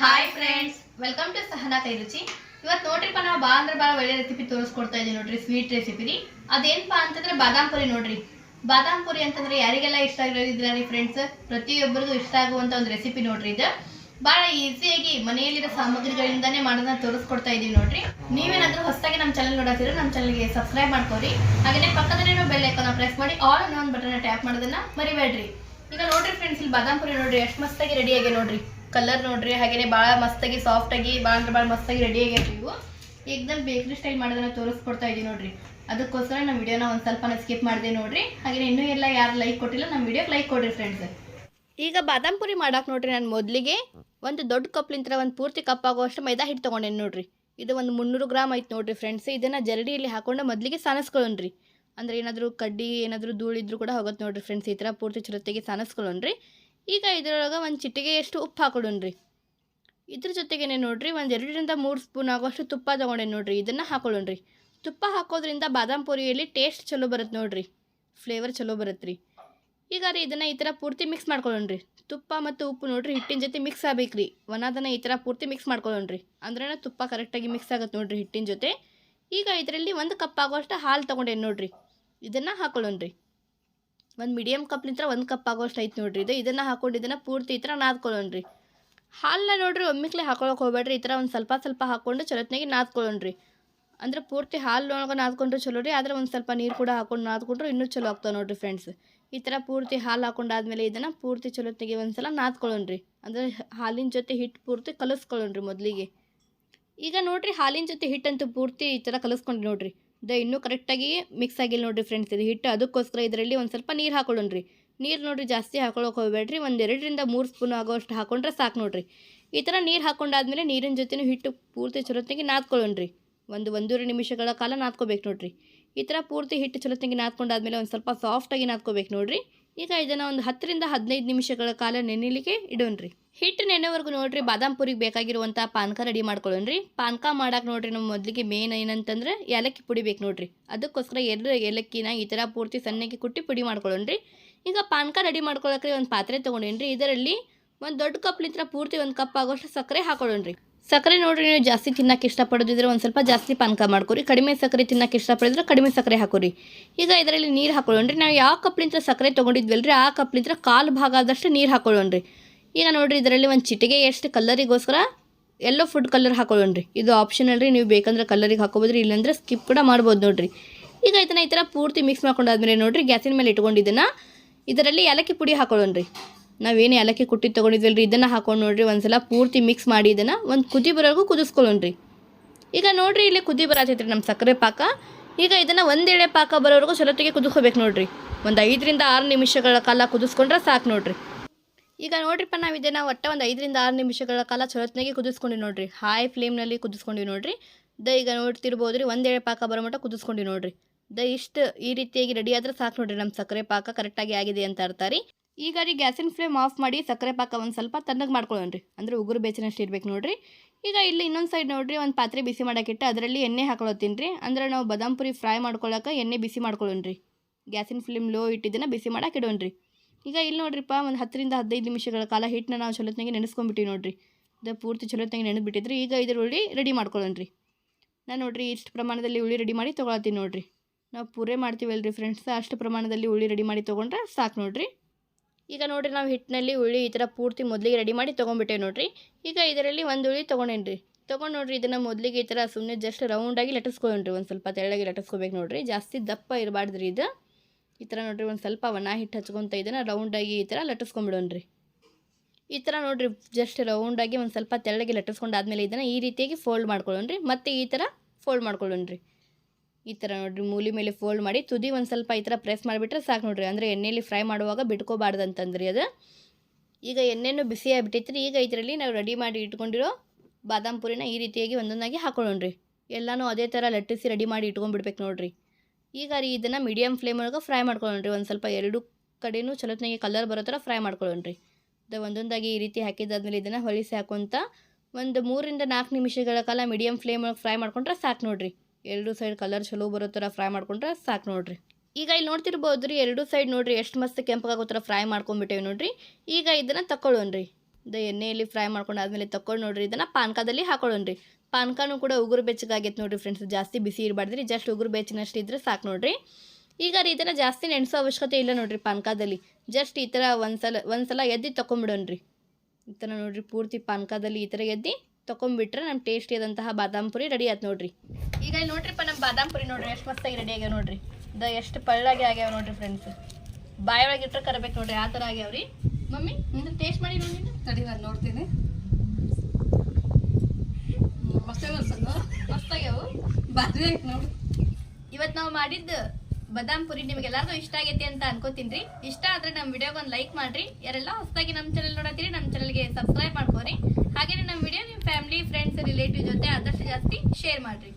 Hi friends welcome to Sahana ಕೈ ರುಚಿ ಇವತ್ತು ನೋಡ್ರಿಪ್ಪ ನಾವು ಬಾ ಅಂದ್ರೆ ಭಾಳ ಒಳ್ಳೆ ರೆಸಿಪಿ ತೋರಿಸ್ಕೊಡ್ತಾ ಇದ್ದೀವಿ ನೋಡ್ರಿ ಸ್ವೀಟ್ ರೆಸಿಪಿ ರೀ. ಅದೇನಪ್ಪ ಅಂತಂದ್ರೆ ಬಾದಾಮ್ ಪುರಿ ನೋಡ್ರಿ. ಬಾದಾಮ್ ಪುರಿ ಅಂತಂದ್ರೆ ಯಾರಿಗೆಲ್ಲ ಇಷ್ಟ ಆಗಿರೋದಿದ್ರ ರೀ ಫ್ರೆಂಡ್ಸ್ ಪ್ರತಿಯೊಬ್ಬರಿಗೂ ಇಷ್ಟ ಆಗುವಂತ ಒಂದು ರೆಸಿಪಿ ನೋಡ್ರಿ ಇದು. ಭಾಳ ಈಸಿಯಾಗಿ ಮನೆಯಲ್ಲಿರೋ ಸಾಮಗ್ರಿಗಳಿಂದಾನೇ ಮಾಡೋದನ್ನ ತೋರಿಸ್ಕೊಡ್ತಾ ಇದೀವಿ ನೋಡ್ರಿ. ನೀವೇನಾದ್ರೂ ಹೊಸದಾಗಿ ನಮ್ಮ ಚಾನಲ್ ನೋಡತ್ತಿರೋ ನಮ್ಮ ಚಾನಲ್ಗೆ ಸಬ್ಸ್ಕ್ರೈಬ್ ಮಾಡ್ಕೋರಿ. ಹಾಗೆ ಪಕ್ಕದಲ್ಲಿರೋ ಬೆಲ್ ಐಕಾನ್ ಪ್ರೆಸ್ ಮಾಡಿ ಆಲ್ ಅನ್ನೋ ಒಂದು ಬಟನ್ ಟ್ಯಾಪ್ ಮಾಡೋದನ್ನ ಮರಿಬೇಡ್ರಿ. ಈಗ ನೋಡ್ರಿ ಫ್ರೆಂಡ್ಸ್ ಇಲ್ಲಿ ಬಾದಾಮ್ ಪುರಿ ನೋಡ್ರಿ, ಎಷ್ಟು ಮಸ್ತಾಗಿ ರೆಡಿ ಆಗಿ ನೋಡ್ರಿ. ಕಲರ್ ನೋಡ್ರಿ, ಹಾಗೇನೆ ಭಾಳ ಮಸ್ತಾಗಿ ಸಾಫ್ಟಾಗಿ ಭಾಳ ಅಂದ್ರೆ ಭಾಳ ಮಸ್ತಾಗಿ ರೆಡಿ ಆಗ್ಯಾವ ಇವು ಏಕ್ದಮ್ ಬೇಕ್ರಿ ಸ್ಟೈಲ್ ಮಾಡೋದನ್ನ ತೋರಿಸ್ಕೊಡ್ತಾ ಇದೀವಿ ನೋಡ್ರಿ. ಅದಕ್ಕೋಸ್ಕರ ನಮ್ಮ ವಿಡಿಯೋನ ಒಂದು ಸ್ವಲ್ಪ ಸ್ಕಿಪ್ ಮಾಡಿದೆ ನೋಡ್ರಿ. ಹಾಗೆ ಇನ್ನೂ ಎಲ್ಲ ಯಾರು ಲೈಕ್ ಕೊಟ್ಟಿಲ್ಲ, ನಮ್ಮ ವಿಡಿಯೋಗೆ ಲೈಕ್ ಕೊಡ್ರಿ ಫ್ರೆಂಡ್ಸ್ ಈಗ ಬಾದಾಮ್ ಪುರಿ ಮಾಡಕ್ಕೆ ನೋಡ್ರಿ ನಾನು ಮೊದಲಿಗೆ. ಒಂದು ದೊಡ್ಡ ಕಪ್ಲಿಂತ್ರ ಒಂದು ಪೂರ್ತಿ ಕಪ್ ಆಗುವಷ್ಟು ಮೈದಾ ಹಿಟ್ಟು ತೊಗೊಂಡೇನೆ ನೋಡ್ರಿ. ಇದು ಒಂದು ಮುನ್ನೂರು ಗ್ರಾಮ್ ಐತೆ ನೋಡ್ರಿ ಫ್ರೆಂಡ್ಸ್ ಇದನ್ನು ಜರಡಿಯಲ್ಲಿ ಹಾಕೊಂಡು ಮೊದಲಿಗೆ ಸಾನಿಸ್ಕೊಳ್ಳೋಣ್ರಿ ಅಂದ್ರೆ ಏನಾದರೂ ಕಡ್ಡಿ, ಏನಾದರೂ ಧೂಳಿದ್ರು ಕೂಡ ಹೋಗುತ್ತೆ ನೋಡ್ರಿ ಫ್ರೆಂಡ್ಸ್ ಈ ಥರ ಪೂರ್ತಿ ಚುರತೆಗೆ ಸಾನಿಸ್ಕೊಳ್ಳೋಣ್ರಿ ಈಗ ಇದರೊಳಗೆ ಒಂದು ಚಿಟಿಗೆಯಷ್ಟು ಉಪ್ಪು ಹಾಕೊಡೋಣ್ರಿ ಇದ್ರ ಜೊತೆಗೇನೆ ನೋಡ್ರಿ, ಒಂದು ಎರಡರಿಂದ ಮೂರು ಸ್ಪೂನ್ ಆಗೋಷ್ಟು ತುಪ್ಪ ತೊಗೊಂಡೆ ನೋಡ್ರಿ, ಇದನ್ನು ಹಾಕೊಳ್ಳೋಣ್ರಿ ತುಪ್ಪ ಹಾಕೋದ್ರಿಂದ ಬಾದಾಮ್ ಪೂರಿಯಲ್ಲಿ ಟೇಸ್ಟ್ ಚಲೋ ಬರುತ್ತೆ ನೋಡ್ರಿ, ಫ್ಲೇವರ್ ಚಲೋ ಬರುತ್ತೆ ರೀ ಈಗ ರೀ ಇದನ್ನು ಈ ಥರ ಪೂರ್ತಿ ಮಿಕ್ಸ್ ಮಾಡ್ಕೊಳ್ಳೋಣ್ರಿ ತುಪ್ಪ ಮತ್ತು ಉಪ್ಪು ನೋಡ್ರಿ, ಹಿಟ್ಟಿನ ಜೊತೆ ಮಿಕ್ಸ್ ಆಗಬೇಕು ರೀ ಒಣದನ್ನ ಈ ಥರ ಪೂರ್ತಿ ಮಿಕ್ಸ್ ಮಾಡ್ಕೊಳ್ಳೋಣ್ರಿ ಅಂದ್ರೆ ತುಪ್ಪ ಕರೆಕ್ಟಾಗಿ ಮಿಕ್ಸ್ ಆಗುತ್ತೆ ನೋಡ್ರಿ ಹಿಟ್ಟಿನ ಜೊತೆ. ಈಗ ಇದರಲ್ಲಿ ಒಂದು ಕಪ್ ಆಗೋಷ್ಟು ಹಾಲು ತೊಗೊಂಡೇನು ನೋಡ್ರಿ, ಇದನ್ನು ಹಾಕೊಳ್ಳೋಣ್ರಿ ಒಂದು ಮೀಡಿಯಮ್ ಕಪ್ಲಿಂತ್ರ ಒಂದು ಕಪ್ ಆಗೋಷ್ಟು ಐತೆ ನೋಡ್ರಿ. ಇದು ಇದನ್ನು ಹಾಕೊಂಡು ಇದನ್ನು ಪೂರ್ತಿ ಈ ಥರ ನಾದ್ಕೊಳ್ಳೋಣ್ರಿ ಹಾಲನ್ನ ನೋಡ್ರಿ ಒಮ್ಮಿಕ್ಲೆ ಹಾಕೊಳಕ್ಕೆ ಹೋಗ್ಬೇಡ್ರಿ. ಈ ಥರ ಒಂದು ಸ್ವಲ್ಪ ಸ್ವಲ್ಪ ಹಾಕ್ಕೊಂಡು ಚಲೋತ್ನಾಗಿ ನಾದ್ಕೊಳ್ಳೋಣ್ರಿ ಅಂದ್ರೆ ಪೂರ್ತಿ ಹಾಲಿನೊಳಗೆ ನಾದ್ಕೊಂಡ್ರೆ ಚಲೋ ರೀ, ಆದರೆ ಒಂದು ಸ್ವಲ್ಪ ನೀರು ಕೂಡ ಹಾಕೊಂಡು ನಾದ್ಕೊಂಡ್ರೆ ಇನ್ನೂ ಚಲೋ ಆಗ್ತಾವೆ ನೋಡ್ರಿ ಫ್ರೆಂಡ್ಸ್ ಈ ಥರ ಪೂರ್ತಿ ಹಾಲು ಹಾಕೊಂಡಾದ್ಮೇಲೆ ಇದನ್ನು ಪೂರ್ತಿ ಚಲೋತ್ನಾಗಿ ಒಂದು ಸಲ ನಾದ್ಕೊಳ್ಳೋಣ್ರಿ ಅಂದರೆ ಹಾಲಿನ ಜೊತೆ ಹಿಟ್ಟು ಪೂರ್ತಿ ಕಲಿಸ್ಕೊಳ್ಳೋಣ್ರಿ ಮೊದಲಿಗೆ. ಈಗ ನೋಡಿರಿ ಹಾಲಿನ ಜೊತೆ ಹಿಟ್ಟಂತೂ ಪೂರ್ತಿ ಈ ಥರ ಕಲಿಸ್ಕೊಂಡ್ರಿ ನೋಡ್ರಿ. ದ ಇನ್ನೂ ಕರೆಕ್ಟಾಗಿ ಮಿಕ್ಸ್ ಆಗಿಲ್ಲ ನೋಡಿರಿ ಫ್ರೆಂಡ್ಸ್ ಇದು ಹಿಟ್ಟು ಅದಕ್ಕೋಸ್ಕರ ಇದರಲ್ಲಿ ಒಂದು ಸ್ವಲ್ಪ ನೀರು ಹಾಕೊಳ್ಳೋಣ್ರಿ. ನೀರು ನೋಡಿರಿ ಜಾಸ್ತಿ ಹಾಕೊಳ್ಳೋಕೆ ಹೋಗಬೇಡ್ರಿ. ಒಂದು ಎರಡರಿಂದ ಮೂರು ಸ್ಪೂನ್ ಆಗೋಷ್ಟು ಹಾಕೊಂಡ್ರೆ ಸಾಕು ನೋಡಿರಿ. ಈ ಥರ ನೀರು ಹಾಕೊಂಡಾದ್ಮೇಲೆ ನೀರಿನ ಜೊತೆನೂ ಹಿಟ್ಟು ಪೂರ್ತಿ ಚಲೋತ್ನಾಗಿ ನಾದ್ಕೊಳ್ಳೋಣ್ರಿ. ಒಂದು ಒಂದೂವರೆ ನಿಮಿಷಗಳ ಕಾಲ ನಾದ್ಕೋಬೇಕು ನೋಡ್ರಿ. ಈ ಥರ ಪೂರ್ತಿ ಹಿಟ್ಟು ಚಲೋತ್ನಾಗಿ ನಾದ್ಕೊಂಡಾದ್ಮೇಲೆ ಒಂದು ಸ್ವಲ್ಪ ಸಾಫ್ಟಾಗಿ ನಾದ್ಕೋಬೇಕು ನೋಡ್ರಿ. ಈಗ ಇದನ್ನು ಒಂದು ಹತ್ತರಿಂದ ಹದಿನೈದು ನಿಮಿಷಗಳ ಕಾಲ ನೆನೆಯಲಿಕ್ಕೆ ಇಡೋಣ್ರಿ. ಹಿಟ್ಟು ನೆನೆವರೆಗೂ ನೋಡ್ರಿ, ಬಾದಾಮ್ ಪುರಿಗೆ ಬೇಕಾಗಿರುವಂಥ ಪಾನಕ ರೆಡಿ ಮಾಡ್ಕೊಳ್ಳೋಣ್ರಿ. ಪಾನಕ ಮಾಡಕ್ಕೆ ನೋಡ್ರಿ ನಮ್ಮ ಮೊದಲಿಗೆ ಮೇನ್ ಏನಂತಂದ್ರೆ ಏಲಕ್ಕಿ ಪುಡಿ ಬೇಕು ನೋಡ್ರಿ. ಅದಕ್ಕೋಸ್ಕರ ಎರಡು ಏಲಕ್ಕಿನ ಈ ಥರ ಪೂರ್ತಿ ಸಣ್ಣಗೆ ಕುಟ್ಟಿ ಪುಡಿ ಮಾಡ್ಕೊಳ್ಳೋಣ್ರಿ. ಈಗ ಪಾನಕ ರೆಡಿ ಮಾಡ್ಕೊಳ್ಳೋಕೆ ಒಂದು ಪಾತ್ರೆ ತೊಗೊಂಡೇನ್ರಿ, ಇದರಲ್ಲಿ ಒಂದು ದೊಡ್ಡ ಕಪ್ಲಿಂತ್ರ ಪೂರ್ತಿ ಒಂದು ಕಪ್ ಆಗೋಷ್ಟು ಸಕ್ಕರೆ ಹಾಕೊಳ್ಳೋಣ್ರಿ. ಸಕ್ಕರೆ ನೋಡ್ರಿ, ನೀವು ಜಾಸ್ತಿ ತಿನ್ನಕ್ಕೆ ಇಷ್ಟಪಡೋದಿದ್ರೆ ಒಂದು ಸ್ವಲ್ಪ ಜಾಸ್ತಿ ಪಾನಕ ಮಾಡ್ಕೊರಿ. ಕಡಿಮೆ ಸಕ್ಕರೆ ತಿನ್ನಕ್ಕೆ ಇಷ್ಟಪಡಿದ್ರೆ ಕಡಿಮೆ ಸಕ್ಕರೆ ಹಾಕೋರಿ. ಈಗ ಇದರಲ್ಲಿ ನೀರು ಹಾಕೊಳ್ಳೋಣ್ರಿ. ನಾವು ಯಾವ ಕಪ್ಲಿಂತ್ರ ಸಕ್ಕರೆ ತೊಗೊಂಡಿದ್ವಲ್ರಿ, ಆ ಕಪ್ಲಿಂತ್ರ ಕಾಲು ಭಾಗ ಆದಷ್ಟು ನೀರು ಹಾಕೊಳ್ಳೋಣ್ರಿ. ಈಗ ನೋಡ್ರಿ, ಇದರಲ್ಲಿ ಒಂದು ಚಿಟಿಗೆ ಎಷ್ಟು ಕಲರಿಗೋಸ್ಕರ ಎಲ್ಲೋ ಫುಡ್ ಕಲರ್ ಹಾಕೊಳ್ಳೋಣ್ರಿ. ಇದು ಆಪ್ಷನಲ್ ರೀ, ನೀವು ಬೇಕಂದ್ರೆ ಕಲರಿಗೆ ಹಾಕೋಬೋದ್ರಿ, ಇಲ್ಲಾಂದ್ರೆ ಸ್ಕಿಪ್ ಕೂಡ ಮಾಡ್ಬೋದು ನೋಡಿರಿ. ಈಗ ಇದನ್ನ ಈ ಥರ ಪೂರ್ತಿ ಮಿಕ್ಸ್ ಮಾಡ್ಕೊಂಡಾದ್ಮೇಲೆ ನೋಡಿರಿ ಗ್ಯಾಸಿನ ಮೇಲೆ ಇಟ್ಕೊಂಡಿದ್ದನ್ನು ಇದರಲ್ಲಿ ಏಲಕ್ಕಿ ಪುಡಿ ಹಾಕೊಳ್ಳೋಣ್ರಿ. ನಾವೇನು ಏಲಕ್ಕಿ ಕುಟ್ಟಿ ತೊಗೊಂಡಿದ್ವಲ್ರಿ, ಇದನ್ನು ಹಾಕೊಂಡು ನೋಡ್ರಿ, ಒಂದ್ಸಲ ಪೂರ್ತಿ ಮಿಕ್ಸ್ ಮಾಡಿ ಇದನ್ನು ಒಂದು ಕುದಿ ಬರೋವರೆಗೂ ಕುದಿಸ್ಕೊಳ್ಳೋಣ್ರಿ. ಈಗ ನೋಡ್ರಿ, ಇಲ್ಲಿ ಕುದಿ ಬರತೈತ್ರಿ ನಮ್ಮ ಸಕ್ಕರೆ ಪಾಕ. ಈಗ ಇದನ್ನು ಒಂದೆಳೆ ಪಾಕ ಬರೋವರೆಗೂ ಚಲೋತ್ತಿಗೆ ಕುದಿಸ್ಕೋಬೇಕು ನೋಡಿರಿ. ಒಂದು ಐದರಿಂದ ಆರು ನಿಮಿಷಗಳ ಕಾಲ ಕುದಿಸ್ಕೊಂಡ್ರೆ ಸಾಕು ನೋಡ್ರಿ. ಈಗ ನೋಡ್ರಿಪ್ಪ, ನಾವು ಇದನ್ನು ಒಟ್ಟು ಒಂದು ಐದರಿಂದ ಆರು ನಿಮಿಷಗಳ ಕಾಲ ಚಲೋತ್ನಾಗೆ ಕುದಿಸ್ಕೊಂಡಿ ನೋಡ್ರಿ. ಹೈ ಫ್ಲೇಮ್ನಲ್ಲಿ ಕುದಿಸ್ಕೊಂಡಿ ನೋಡ್ರಿ. ದ ಈಗ ನೋಡ್ತಿರ್ಬೋದು ರೀ ಒಂದೇಳೆ ಪಾಕ ಬರೋ ಮಟ್ಟ ಕುದಿಸ್ಕೊಂಡಿ ನೋಡ್ರಿ. ದ ಇಷ್ಟು ಈ ರೀತಿಯಾಗಿ ರೆಡಿ ಆದ್ರೆ ಸಾಕು ನೋಡ್ರಿ ನಮ್ಮ ಸಕ್ಕರೆ ಪಾಕ ಕರೆಕ್ಟಾಗಿ ಆಗಿದೆ ಅಂತ ಅರ್ಥ ರೀ. ಈಗ ರೀ ಗ್ಯಾಸಿನ ಫ್ಲೇಮ್ ಆಫ್ ಮಾಡಿ ಸಕ್ಕರೆ ಪಾಕ ಒಂದು ಸ್ವಲ್ಪ ತಣ್ಣಗೆ ಮಾಡ್ಕೊಳ್ಳೋಣ್ರಿ. ಅಂದ್ರೆ ಉಗುರು ಬೇಚಿನಷ್ಟು ಇರ್ಬೇಕು ನೋಡ್ರಿ. ಈಗ ಇಲ್ಲಿ ಇನ್ನೊಂದು ಸೈಡ್ ನೋಡ್ರಿ, ಒಂದು ಪಾತ್ರೆ ಬಿಸಿ ಮಾಡೋಕ್ಕಿಟ್ಟು ಅದರಲ್ಲಿ ಎಣ್ಣೆ ಹಾಕೊಳತ್ತೀನಿ ರೀ. ಅಂದ್ರೆ ನಾವು ಬದಾಮ್ ಪುರಿ ಫ್ರೈ ಮಾಡ್ಕೊಳ್ಳೋಕೆ ಎಣ್ಣೆ ಬಿಸಿ ಮಾಡ್ಕೊಳ್ಳೋಣ ರೀ ಗ್ಯಾಸಿನ ಫ್ಲೇಮ್ ಲೋ ಇಟ್ಟಿದ್ದನ್ನು ಬಿಸಿ ಮಾಡಕ್ಕೆ ಇಡೋಣ್ರಿ. ಈಗ ಇಲ್ಲಿ ನೋಡ್ರಿಪ್ಪ, ಒಂದು ಹತ್ತರಿಂದ ಹದಿನೈದು ನಿಮಿಷಗಳ ಕಾಲ ಹಿಟ್ಟನ್ನ ನಾವು ಚಲೋತ್ನಾಗೆ ನೆನೆಸ್ಕೊಂಡ್ಬಿಟ್ಟಿವಿ ನೋಡ್ರಿ. ಇದು ಪೂರ್ತಿ ಚಲೋತ್ನಾಗೆ ನೆನೆದ್ಬಿಟ್ಟಿದ್ರಿ. ಈಗ ಇದರ ಉಳ್ಳಿ ರೆಡಿ ಮಾಡ್ಕೊಳ್ಳೋಣ್ರಿ. ನಾನು ನೋಡ್ರಿ ಇಷ್ಟು ಪ್ರಮಾಣದಲ್ಲಿ ಉಳ್ಳಿ ರೆಡಿ ಮಾಡಿ ತೊಗೊಳತ್ತೀನಿ ನೋಡ್ರಿ. ನಾವು ಪೂರೇ ಮಾಡ್ತೀವಲ್ರಿ ಫ್ರೆಂಡ್ಸ್ ಅಷ್ಟು ಪ್ರಮಾಣದಲ್ಲಿ ಉಳ್ಳಿ ರೆಡಿ ಮಾಡಿ ತೊಗೊಂಡ್ರೆ ಸಾಕು ನೋಡ್ರಿ. ಈಗ ನೋಡ್ರಿ ನಾವು ಹಿಟ್ಟಿನಲ್ಲಿ ಉಳ್ಳಿ ಈ ಥರ ಪೂರ್ತಿ ಮೊದಲಿಗೆ ರೆಡಿ ಮಾಡಿ ತೊಗೊಂಡ್ಬಿಟ್ಟೇವೆ ನೋಡ್ರಿ. ಈಗ ಇದರಲ್ಲಿ ಒಂದು ಉಳ್ಳಿ ತೊಗೊಂಡೇನ್ರಿ. ತೊಗೊಂಡು ನೋಡ್ರಿ ಇದನ್ನು ಮೊದಲಿಗೆ ಈ ಥರ ಸುಮ್ಮನೆ ಜಸ್ಟ್ ರೌಂಡಾಗಿ ಲಟಿಸ್ಕೊಂಡ್ರಿ ಒಂದು ಸ್ವಲ್ಪ ತೆಳ್ಳಗೆ ಲಟಿಸ್ಕೋಬೇಕು ನೋಡ್ರಿ. ಜಾಸ್ತಿ ದಪ್ಪ ಇರಬಾರ್ದ್ರಿ ಇದು. ಈ ಥರ ನೋಡ್ರಿ ಒಂದು ಸ್ವಲ್ಪ ಒಣ ಹಿಟ್ಟು ಹಚ್ಕೊತ ಇದನ್ನು ರೌಂಡಾಗಿ ಈ ಥರ ಲಟ್ಟಿಸ್ಕೊಂಬಿಡೋಣ್ರಿ. ಈ ಥರ ನೋಡಿರಿ ಜಸ್ಟ್ ರೌಂಡಾಗಿ ಒಂದು ಸ್ವಲ್ಪ ತೆಳ್ಳಗೆ ಲಟ್ಟಿಸ್ಕೊಂಡಾದ್ಮೇಲೆ ಇದನ್ನು ಈ ರೀತಿಯಾಗಿ ಫೋಲ್ಡ್ ಮಾಡ್ಕೊಳ್ಳೋಣ್ರಿ. ಮತ್ತು ಈ ಥರ ಫೋಲ್ಡ್ ಮಾಡ್ಕೊಳ್ಳೋಣ್ರಿ. ಈ ಥರ ನೋಡಿರಿ ಮೂಲಿ ಮೇಲೆ ಫೋಲ್ಡ್ ಮಾಡಿ ತುದಿ ಒಂದು ಸ್ವಲ್ಪ ಈ ಥರ ಪ್ರೆಸ್ ಮಾಡಿಬಿಟ್ರೆ ಸಾಕು ನೋಡಿರಿ. ಅಂದರೆ ಎಣ್ಣೆಯಲ್ಲಿ ಫ್ರೈ ಮಾಡುವಾಗ ಬಿಟ್ಕೋಬಾರ್ದು ಅಂತಂದ್ರಿ ಅದು. ಈಗ ಎಣ್ಣೆನೂ ಬಿಸಿ ಆಗಿಬಿಟ್ಟೈತ್ರಿ. ಈಗ ಇದರಲ್ಲಿ ನಾವು ರೆಡಿ ಮಾಡಿ ಇಟ್ಕೊಂಡಿರೋ ಬಾದಾಮ್ ಪುರಿನ ಈ ರೀತಿಯಾಗಿ ಒಂದೊಂದಾಗಿ ಹಾಕೊಳ್ಳೋಣ್ರಿ. ಎಲ್ಲನೂ ಅದೇ ಥರ ಲಟ್ಟಿಸಿ ರೆಡಿ ಮಾಡಿ ಇಟ್ಕೊಂಡ್ಬಿಡ್ಬೇಕು ನೋಡ್ರಿ. ಈಗ ರೀ ಇದನ್ನು ಮೀಡಿಯಮ್ ಫ್ಲೇಮ್ ಒಳಗೆ ಫ್ರೈ ಮಾಡ್ಕೊಳ್ಳೋಣ್ರಿ ಒಂದು ಸ್ವಲ್ಪ ಎರಡು ಕಡೆಯೂ ಚಲೋತ್ನಾಗೆ ಕಲರ್ ಬರೋ ಥರ ಫ್ರೈ ಮಾಡ್ಕೊಳ್ಳೋಣ್ರಿ ಇದು ಒಂದೊಂದಾಗಿ ಈ ರೀತಿ ಹಾಕಿದಾದ್ಮೇಲೆ ಇದನ್ನು ಹೊಳಿಸಿ ಹಾಕೊಂತ ಒಂದು ಮೂರಿಂದ ನಾಲ್ಕು ನಿಮಿಷಗಳ ಕಾಲ ಮೀಡಿಯಮ್ ಫ್ಲೇಮ್ ಒಳಗೆ ಫ್ರೈ ಮಾಡ್ಕೊಂಡ್ರೆ ಸಾಕು ನೋಡ್ರಿ. ಎರಡು ಸೈಡ್ ಕಲರ್ ಚಲೋ ಬರೋ ಥರ ಫ್ರೈ ಮಾಡ್ಕೊಂಡ್ರೆ ಸಾಕು ನೋಡ್ರಿ. ಈಗ ಇಲ್ಲಿ ನೋಡ್ತಿರ್ಬೋದು ರೀ, ಎರಡು ಸೈಡ್ ನೋಡ್ರಿ, ಎಷ್ಟು ಮಸ್ತ್ ಕೆಂಪಗಾಗೋ ಥರ ಫ್ರೈ ಮಾಡ್ಕೊಂಡ್ಬಿಟ್ಟೇವೆ ನೋಡ್ರಿ. ಈಗ ಇದನ್ನು ತಗೊಳ್ಳೋಣ್ರಿ ಇದು ಎಣ್ಣೆಯಲ್ಲಿ ಫ್ರೈ ಮಾಡ್ಕೊಂಡು ಆದಮೇಲೆ ತಕೊಂಡು ನೋಡ್ರಿ, ಇದನ್ನು ಪಾನಕದಲ್ಲಿ ಹಾಕೊಳ್ಳೋಣ್ರಿ ಪಾನ್ಕನೂ ಕೂಡ ಉಗುರು ಬೆಚ್ಚಗಾಗೈತೆ ನೋಡಿರಿ ಫ್ರೆಂಡ್ಸ್ ಜಾಸ್ತಿ ಬಿಸಿ ಇರಬಾರ್ದ್ರಿ ಜಸ್ಟ್ ಉಗುರು ಬೆಚ್ಚಿನಷ್ಟು ಇದ್ರೆ ಸಾಕು ನೋಡಿರಿ. ಈಗ ರೀ ಇದನ್ನು ಜಾಸ್ತಿ ನೆನೆಸೋ ಅವಶ್ಯಕತೆ ಇಲ್ಲ ನೋಡ್ರಿ ಪಾನ್ಕಾದಲ್ಲಿ. ಜಸ್ಟ್ ಈ ಥರ ಒಂದ್ಸಲ ಒಂದ್ಸಲ ಎದ್ದು ತೊಗೊಂಬಿಡೋಣ್ರಿ ಈ ಥರ ನೋಡಿರಿ ಪೂರ್ತಿ ಪಾನ್ಕಾದಲ್ಲಿ ಈ ಥರ ಎದ್ದು ತೊಗೊಂಬಿಟ್ರೆ ನಮ್ಮ ಟೇಸ್ಟಿಯಾದಂತಹ ಬಾದಾಮ್ ಪುರಿ ರೆಡಿ ಆಯ್ತು ನೋಡಿರಿ. ಈಗ ಇಲ್ಲಿ ನೋಡ್ರಿಪ್ಪ ನಮ್ಮ ಬಾದಾಮ್ ಪುರಿ ನೋಡ್ರಿ. ಎಷ್ಟು ಮಸ್ತಾಗಿ ರೆಡಿ ಆಗ್ಯಾವ ನೋಡ್ರಿ. ದ ಎಷ್ಟು ಪಳ್ಳಾಗಿ ಆಗ್ಯಾವ ನೋಡ್ರಿ ಫ್ರೆಂಡ್ಸ್ ಬಾಯೊಳಗೆ ಇಟ್ಟರೆ ಕರಬೇಕು ನೋಡ್ರಿ. ಆ ಥರ ಆಗ್ಯಾವ್ರಿ ಮಮ್ಮಿ ನಿಮ್ದು ಟೇಸ್ಟ್ ಮಾಡಿ ನೋಡಿ. ಸರಿ ನಾನು ನೋಡ್ತೀನಿ. ನೋಡು. ಇವತ್ತು ನಾವು ಮಾಡಿದ್ದು ಬದಾಮ್ ಪುರಿ ನಿಮಗೆಲ್ಲರಿಗೂ ಇಷ್ಟ ಆಗೈತಿ ಅಂತ ಅನ್ಕೋತೀನಿ ರೀ ಇಷ್ಟ ಆದ್ರೆ ನಮ್ಮ ವಿಡಿಯೋಗೆ ಒಂದು ಲೈಕ್ ಮಾಡ್ರಿ. ಯಾರೆಲ್ಲ ಹೊಸದಾಗಿ ನಮ್ಮ ಚಾನಲ್ ನೋಡತ್ತೀರಿ ನಮ್ಮ ಚಾನಲ್ಗೆ ಸಬ್ಸ್ಕ್ರೈಬ್ ಮಾಡ್ಕೋರಿ. ಹಾಗೇನೆ ನಮ್ಮ ವಿಡಿಯೋ ನಿಮ್ಮ ಫ್ಯಾಮಿಲಿ ಫ್ರೆಂಡ್ಸ್ ರಿಲೇಟಿವ್ ಜೊತೆ ಆದಷ್ಟು ಜಾಸ್ತಿ ಶೇರ್ ಮಾಡ್ರಿ.